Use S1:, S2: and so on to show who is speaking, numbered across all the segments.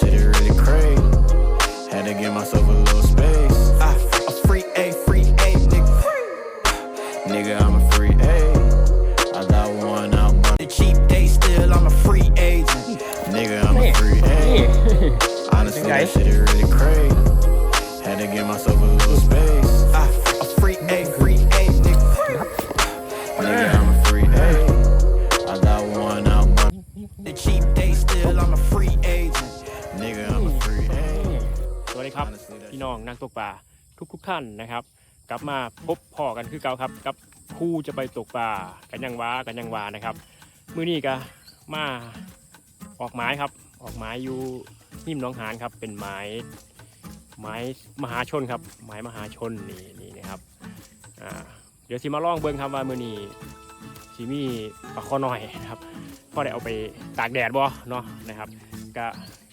S1: shit is really crazy. Had to give myself a little space. I, a free A, free A, nigga. Nigga, I'm a free A. I got one out, but the cheap day still, I'm a free agent. Nigga, I'm a free
S2: นี่
S1: A. Honestly,
S2: Okay.
S1: that shit is really crazy.
S2: พี่น้องนักตกปลาทุกๆท่านนะครับ กลับมาพบพ่อกันคือเก่าครับกับคู่จะไปตกปลากันยังว้ากันยังวานะครับมื้อนี้ก็มาออกไม้ครับ ออกไม้อยู่หิมหน้องหานครับ เป็นไม้ไม้มหาชนครับไม้มหาชนนี่นี่นะครับอ่าเดี๋ยวสิมาลองเบิ้งครับว่ามื้อนี้สิมีปลาขอน้อยนะครับพ่อได้เอาไปตากแดดบ่เนาะนะครับก็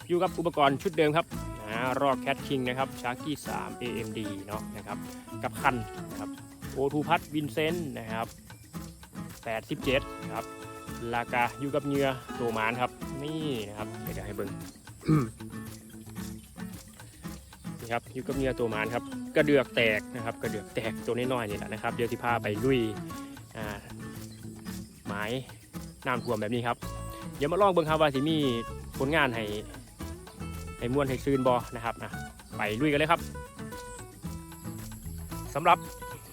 S2: อยู่กับอุปกรณ์ชุดเดิมครับ นะรอกแคทคิงนะครับชาร์กี้3 AMD เนาะนะครับกับคันนะครับโอทูพัทวินเซนต์นะครับ87ครับลากาอยู่กับเหงื่อตัวหมานครับนี่นะครับเดี๋ยวให้เบิ้งนี่ครับอยู่กับเหงื่อตัวหมานครับกระเดือกแตกนะครับกระเดือกแตกตัวน้อยๆนี่แหละนะครับเดี๋ยวที่พาไปลุยอ่าหมายน้ำท่วมแบบนี้ครับเดี๋ยวมาลองเบิ้งครับว่าสิมีผลงานให้ ให้ม้วนให้ซื่นบอนะครับนะไปลุยกันเลยครับสำหรับ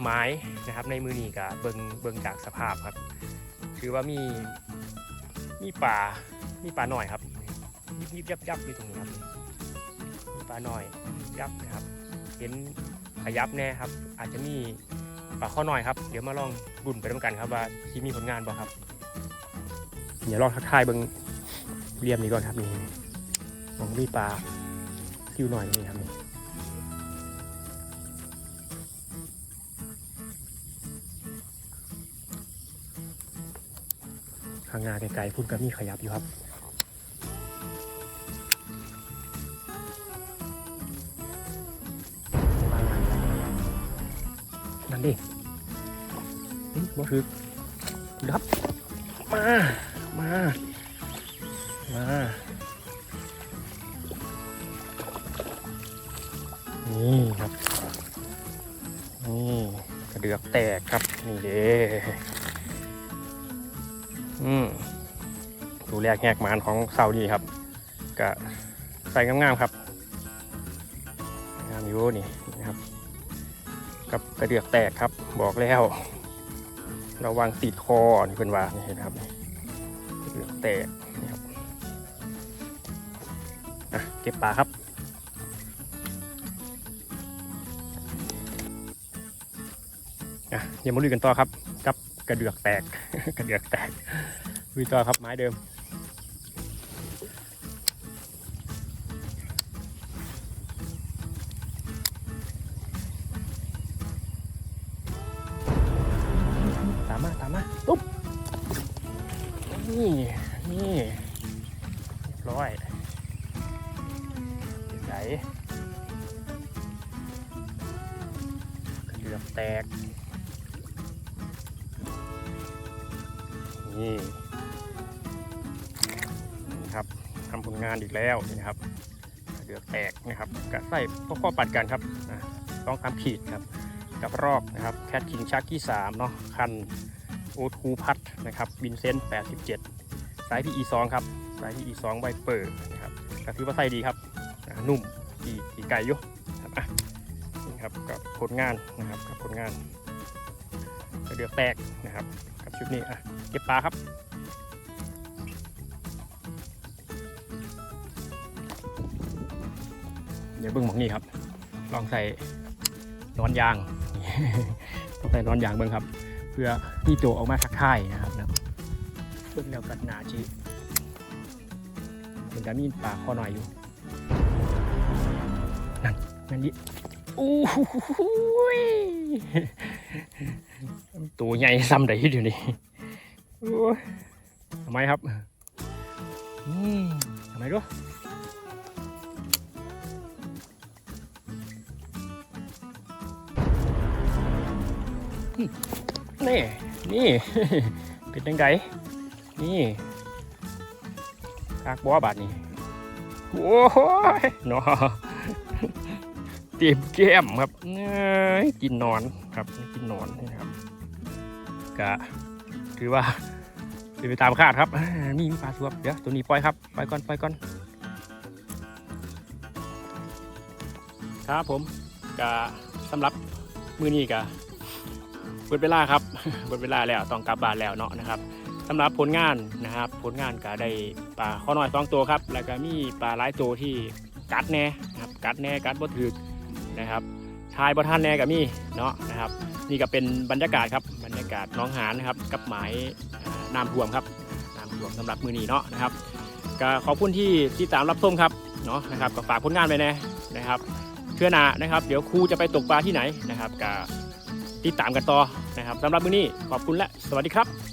S2: ไม้นะครับในมือนี้ก็เบิงเบิงจากสภาพครับ คือว่ามีมีป่ามีป่าหน่อยครับยิบยิบยับยับอยู่ตรงนี้ครับมีป่าหน่อยยับนะครับ เห็นขยับแน่ครับ อาจจะมีป่าข้อหน่อยครับ เดี๋ยวมาลองดุนไปด้วยกันครับว่าที่มีผลงานบ่ครับเดี๋ยวลองทักทายเบิงเรียมนี้ก่อนครับนี่ ผมมีปลาคิวหน่อยนี่ครับนี่ข้างหน้าไกลๆพุ่นก็มีขยับอยู่ครับนั่นดิอื้อบ่ถึกดับมา มา มา นี่ครับนี่กระเดือกแตกครับนี่เด้อืมดูแรกแหกมานของเสานี่ครับก็ใส่งามๆครับงามอยู่นี่นะครับกับกระเดือกแตกครับบอกแล้วระวังติดคอนี่เป็นว่านี่เห็นไหมครับนี่กระเดือกแตกนี่ครับอะเก็บปลาครับ อะเดี๋ยวมาลุยกันต่อครับ กับกระเดือกแตก กระเดือกแตกลุยต่อครับไม้เดิมตามมาตามมาตุ๊บนี่ นี่ร้อยไหนกระเดือกแตก นี่นครับทำผลงานอีกแล้วนี่นะครับเดือกแตกนะครับกะใส่พวกข้อปัดกันครับอะต้องทำขีดครับกับรอกนะครับแคทคิงชักที่3เนาะคันโอทูพัทนะครับวินเซนต์87 สาย PE 2ครับสาย PE 2ไวเปอร์นะครับก็ถือว่าใส่ดีครับนุ่มดีดีไก่ยู่ครับอะนี่ครับกับผลงานนะครับกับผลงาน กระเดือกแตกนะครับกับชุดนี้อะเก็บปลาครับเดี๋ยวเบิ้งมองนี่ครับ ลองใส่นอนยางต้องใส่นอนยางเบิ้งครับ เพื่อที่โจออกมาทักทายนะครับนะเบิ้งแล้วกัดหนาจีเป็นการมีปลาคอหน่อยอยู่นั่นนั่นดิอู้หูย ตัวใหญ่ซ้ำได้เดี๋ยวนี้โอ้ยทำไมครับอืมทำไมด้วยอืมนี่ นี่เป็นยังไงนี่กากบัวบาทนี่ โอ้ยเนาะ เตรียมแก้มครับเอยกินนอนครับกินนอนนะครับกะถือว่าเป็นไปตามคาดครับนี่มีปลาสวบเดี๋ยวตัวนี้ปล่อยครับปล่อยก่อนปล่อยก่อนครับผมกะสำหรับมือนี้กะเปิดเวลาครับเปิดเวลาแล้วต้องกลับบ้านแล้วเนาะนะครับสำหรับผลงานนะครับ ผลงานก็ได้ปลาข้อน้อยสองตัวครับ แล้วก็มีปลาหลายตัวที่กัดแน่ครับกัดแน่กัดบ่ถึก นะครับทายบ่ทันแน่ก็มีเนาะนะครับ นี่ก็เป็นบรรยากาศครับบรรยากาศน้องหานนะครับ กับหมายอ่าน้ำท่วมครับน้ำท่วมสำหรับมือนี้เนาะนะครับก็ขอบคุณที่ที่ตามรับชมครับเนาะนะครับก็ฝากผลงานไว้แน่นะครับเชื่อหนานะครับ เดี๋ยวครูจะไปตกปลาที่ไหนนะครับก็ติดตามกันต่อนะครับสำหรับมือนี้ขอบคุณและสวัสดีครับ